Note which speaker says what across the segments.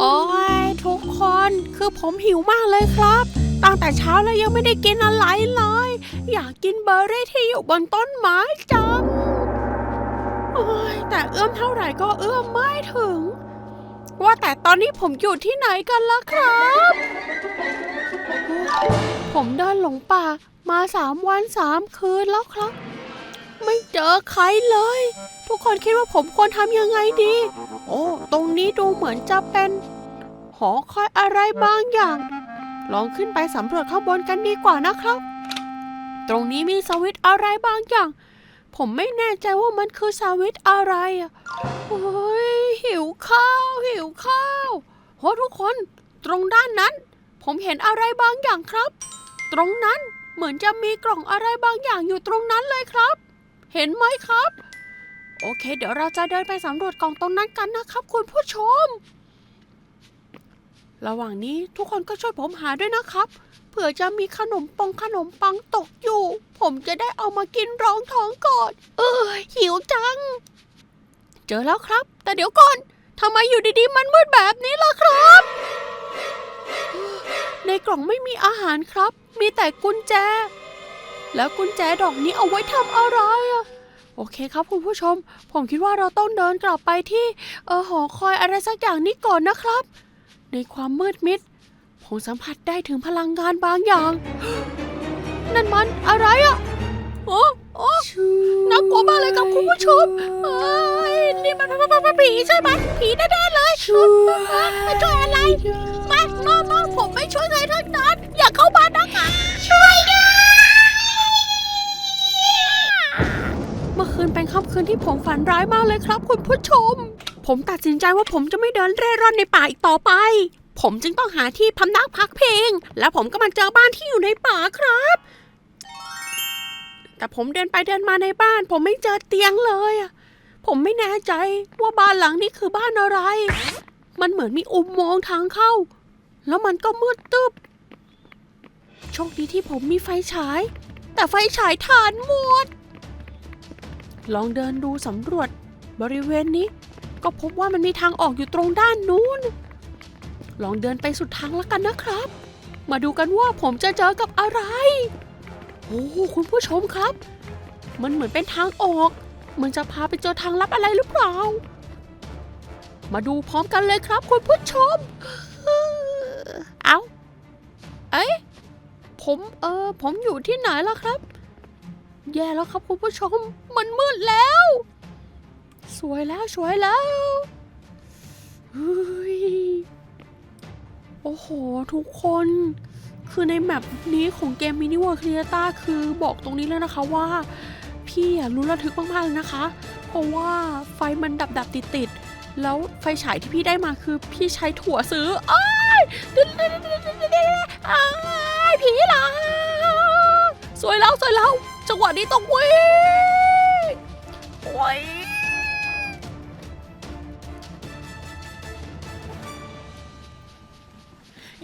Speaker 1: โอ้ยทุกคนคือผมหิวมากเลยครับ ตั้งแต่เช้าแล้วยังไม่ได้กินอะไรเลย อยากกินเบอร์รี่ที่อยู่บนต้นไม้จังโอ้ยแต่เอื้อมเท่าไหร่ก็เอื้อมไม่ถึง ว่าแต่ตอนนี้ผมอยู่ที่ไหนกันล่ะครับ ผมเดินหลงป่ามาสามวันสามคืนแล้วครับ ไม่เจอใครเลย ทุกคนคิดว่าผมควรทำยังไงดี โอ้ตรงนี้ดูเหมือนจะเป็น หอคอยอะไรบางอย่าง ลองขึ้นไปสำรวจข้างบนกันดีกว่านะครับ ตรงนี้มีสวิตอะไรบางอย่าง ผมไม่แน่ใจว่ามันคือสวิตอะไรอะโอ้ยหิวข้าว หิวข้าวโหทุกคนตรงด้านนั้น ผมเห็นอะไรบางอย่างครับ ตรงนั้นเหมือนจะมีกล่องอะไรบางอย่างอยู่ตรงนั้นเลยครับ เห็นไหมครับ โอเค เดี๋ยวเราจะเดินไปสำรวจกล่องตรงนั้นกันนะครับ คุณผู้ชม ระหว่างนี้ทุกคนก็ช่วยผมหาด้วยนะครับ เผื่อจะมีขนมปองขนมปังตกอยู่ ผมจะได้เอามากินรองท้องก่อน เออหิวจัง เจอแล้วครับ แต่เดี๋ยวก่อนทำไมอยู่ดีๆ มันมืดแบบนี้ล่ะครับ ในกล่องไม่มีอาหารครับ มีแต่กุญแจ แล้วกุญแจดอกนี้เอาไว้ทำอะไรอะโอเคครับคุณผู้ชม ผมคิดว่าเราต้องเดินกลับไปที่เออหอคอยอะไรสักอย่างนี้ก่อนนะครับ ในความมืดมิด ผมสัมผัสได้ถึงพลังงานบางอย่าง นั่นมันอะไรอะโอ้โอ้น่ากลัวมากเลยครับคุณผู้ชมเอ้ยนี่มันผีใช่ไหมผีแน่ๆเลยไม่ช่วย ฝันร้ายมากเลยครับ คุณผู้ชม ผมตัดสินใจว่าผมจะไม่เดินเร่ร่อนในป่าอีกต่อไป ผมจึงต้องหาที่พำนักพักเพลงและผมก็มาเจอบ้านที่อยู่ในป่าครับ แต่ผมเดินไปเดินมาในบ้าน ผมไม่เจอเตียงเลยผมไม่แน่ใจว่าบ้านหลังนี้คือบ้านอะไร มันเหมือนมีอุโมงค์ทางเข้า แล้วมันก็มืดตึบโชคดีที่ผมมีไฟฉาย แต่ไฟฉายถ่านหมด ลองเดินดูสำรวจบริเวณนี้ ก็พบว่ามันมีทางออกอยู่ตรงด้านนู้น ลองเดินไปสุดทางแล้วกันนะครับ มาดูกันว่าผมจะเจอกับอะไร โอ้คุณผู้ชมครับ มันเหมือนเป็นทางออก มันจะพาไปเจอทางลับอะไรหรือเปล่า มาดูพร้อมกันเลยครับ คุณผู้ชม เอาเอ้ยผมเออผมอยู่ที่ไหนล่ะครับ แย่แล้วครับคุณผู้ชม มันมืดแล้ว สวยแล้วสวยแล้วเฮ้ยโอ้โห ทุกคน คือในแมปนี้ของเกมมินิวอร์ค e ียต้าคือบอกตรงนี้เลยนะคะว่า พี่รู้ระทึกมากๆเลยนะคะ เพราะว่าไฟมันดับดับติดติดแล้วไฟฉายที่พี่ได้มาคือพี่ใช้ถั่วซื้ออ้ายอ้ายผีหลาสวยแล้วสวยแล้ว จังหวะนี้ต้องวิ่งวิ่ง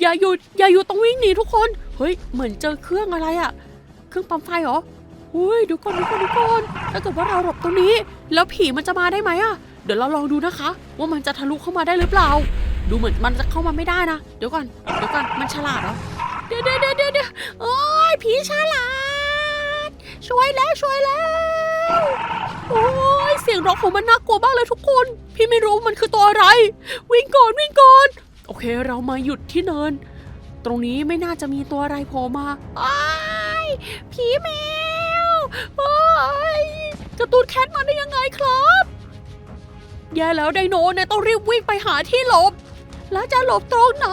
Speaker 1: อย่าหยุดอย่าหยุดต้องวิ่งหนีทุกคน เฮ้ย เหมือนเจอเครื่องอะไรอะเครื่องปั๊มไฟเหรออุ้ยดูก่อนดูก่อนดูก่อนถ้าเกิดว่าเราหลบตรงนี้ แล้วผีมันจะมาได้ไหมอะเดี๋ยวเราลองดูนะคะ ว่ามันจะทะลุเข้ามาได้หรือเปล่า ดูเหมือนมันจะเข้ามาไม่ได้นะ เดี๋ยวก่อน เดี๋ยวก่อน มันฉลาดเหรอ เดี๋ยวเดี๋ยวเดี๋ยวเดี๋ยวเดี๋ยวโอ้ยผีฉลาด ช่วยแล้วช่วยแล้ว โอ้ยเสียงร้องของมันน่ากลัวมากเลยทุกคน พี่ไม่รู้มันคือตัวอะไร วิ่งก่อนวิ่งก่อน โอเคเรามาหยุดที่เนิน ตรงนี้ไม่น่าจะมีตัวอะไรโผล่มาอ้ผีแมวอ้ายจะตูดแคทมาได้ยังไงครับแย่แล้วไดโนเนี่ยต้องรีบวิ่งไปหาที่หลบ แล้วจะหลบตรงไหน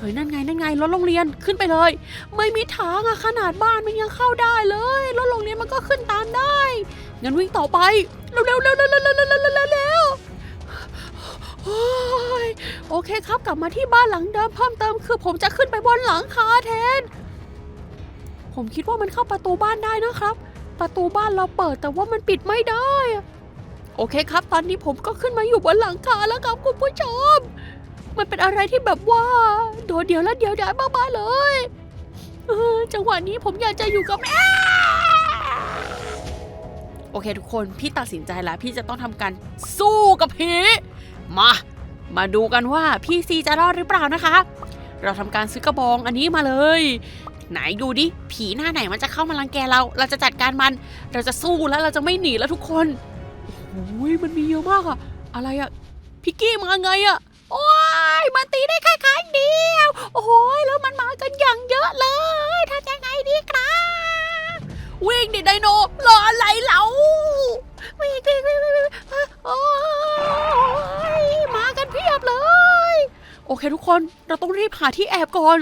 Speaker 1: เฮ้ยนั่นไงนั่นไงรถโรงเรียนขึ้นไปเลย ไม่มีทางอะขนาดบ้านมันยังเข้าได้เลยรถโรงเรียนมันก็ขึ้นตามได้งั้นวิ่งต่อไปเร็วเร็วเร็วเร็วเร็วเร็วเร็วเร็วเร็วเร็วโอเคครับกลับมาที่บ้านหลังเดิมเพิ่มเติมคือผมจะขึ้นไปบนหลังคาแทน ผมคิดว่ามันเข้าประตูบ้านได้นะครับ ประตูบ้านเราเปิดแต่ว่ามันปิดไม่ได้ โอเคครับ ตอนนี้ผมก็ขึ้นมาอยู่บนหลังคาแล้วครับคุณผู้ชม มันเป็นอะไรที่แบบว่า โดดเดียวและเดียวดายมากๆเลยเออจังหวะนี้ผมอยากจะอยู่กับแม่โอเคทุกคนพี่ตัดสินใจแล้ว พี่จะต้องทำการสู้กับผีมา มาดูกันว่าพี่ซีจะรอดหรือเปล่านะคะ เราทำการซื้อกระบองอันนี้มาเลย ไหนดูดิผีหน้าไหนมันจะเข้ามารังแกเรา เราจะจัดการมัน เราจะสู้แล้วเราจะไม่หนีแล้วทุกคนโอ้ยมันมีเยอะมากอะอะไรอะพิกกี้มาไงอะ โอ้ยมันตีได้แค่ครั้งเดียว โอ้ยแล้วมันมากันอย่างเยอะเลยทำยังไงดีครับ วิ่งดิไดโนรออะไรเราวิ่งวิ่งวิ่งวิ่งโอ้ยมากันเพียบเลย โอเคทุกคนเราต้องรีบหาที่แอบก่อน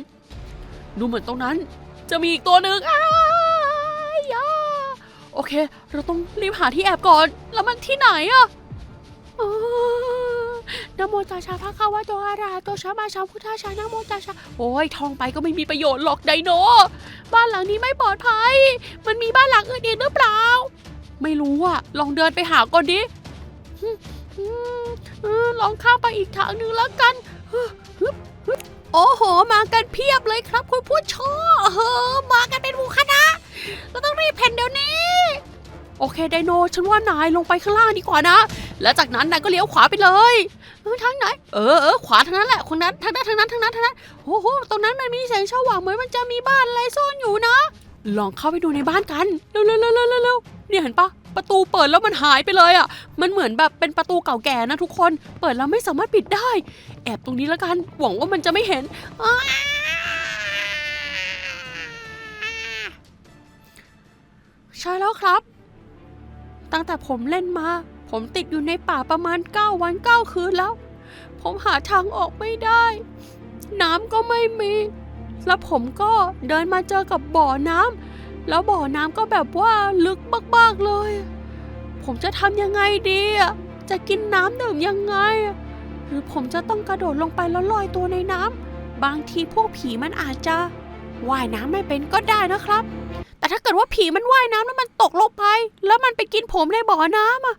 Speaker 1: ดูเหมือนตรงนั้น จะมีอีกตัวหนึ่งอ้ายาโอเค เราต้องรีบหาที่แอบก่อน แล้วมันที่ไหนอะอ๋อ นะโมตัสสะพระคาวะโตอะระหะโตสัมมาสัมพุทธัสสะนะโมตัสสะโอ้ยท่องไปก็ไม่มีประโยชน์หรอกไดโน บ้านหลังนี้ไม่ปลอดภัย มันมีบ้านหลังอื่นอีกหรือเปล่า ไม่รู้อะลองเดินไปหาก่อนดิลองข้ามไปอีกทางหนึ่งแล้วกันโอ้โห มากันเพียบเลยครับคุณผู้ชมเออมากันเป็นหมู่คณะเราต้องรีบเพ่นเดี๋ยวนี้ โอเคไดโน ฉันว่านายลงไปข้างล่างดีกว่านะ แล้วจากนั้นนายก็เลี้ยวขวาไปเลยเออทางไหน เออเออขวาทางนั้นแหละคนนั้นทางนั้นทางนั้นทางนั้นทางนั้นโอ้โหตรงนั้นมันมีแสงสว่างเหมือนมันจะมีบ้านอะไรซ่อนอยู่นะ ลองเข้าไปดูในบ้านกันเร็วเร็วเร็วเร็วเร็วเนี่ยเห็นปะประตูเปิดแล้วมันหายไปเลยอะ มันเหมือนแบบเป็นประตูเก่าแก่นะทุกคน เปิดแล้วไม่สามารถปิดได้ แอบตรงนี้แล้วกัน หวังว่ามันจะไม่เห็นใช่แล้วครับ ตั้งแต่ผมเล่นมา ผมติดอยู่ในป่าประมาณ 9 วัน 9 คืนแล้ว ผมหาทางออกไม่ได้ น้ำก็ไม่มี แล้วผมก็เดินมาเจอกับบ่อน้ำแล้วบ่อน้ำก็แบบว่าลึกมากๆเลย ผมจะทำยังไงดีอะจะกินน้ำดื่มยังไงอะหรือผมจะต้องกระโดดลงไปแล้วลอยตัวในน้ำบางทีพวกผีมันอาจจะว่ายน้ำไม่เป็นก็ได้นะครับ แต่ถ้าเกิดว่าผีมันว่ายน้ำแล้วมันตกลงไป แล้วมันไปกินผมในบ่อน้ำอะ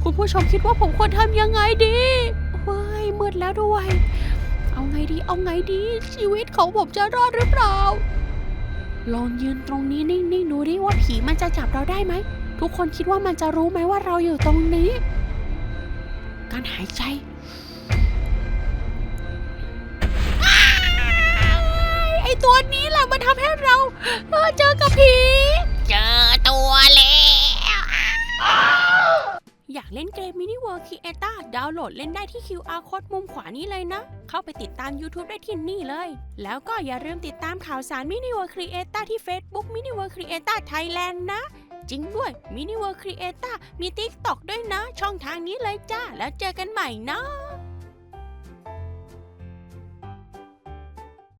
Speaker 1: คุณผู้ชมคิดว่าผมควรทำยังไงดีเฮ้ยมืดแล้วด้วย เอาไงดี เอาไงดี ชีวิตของผมจะรอดหรือเปล่า ลองยืนตรงนี้นิ่งๆดูดิว่าผีมันจะจับเราได้ไหม ทุกคนคิดว่ามันจะรู้ไหมว่าเราอยู่ตรงนี้ การหายใจไอตัวนี้แหละมันทำให้เราเจอ อยากเล่นเกม Mini World Creator ดาวน์โหลดเล่นได้ที่ QR Code มุมขวานี้เลยนะ เข้าไปติดตาม YouTube ได้ที่นี่เลย แล้วก็อย่าลืมติดตามข่าวสาร Mini World Creator ที่ Facebook Mini World Creator Thailand นะ จริงด้วย Mini World Creator มี TikTok ด้วยนะ ช่องทางนี้เลยจ้า แล้วเจอกันใหม่นะ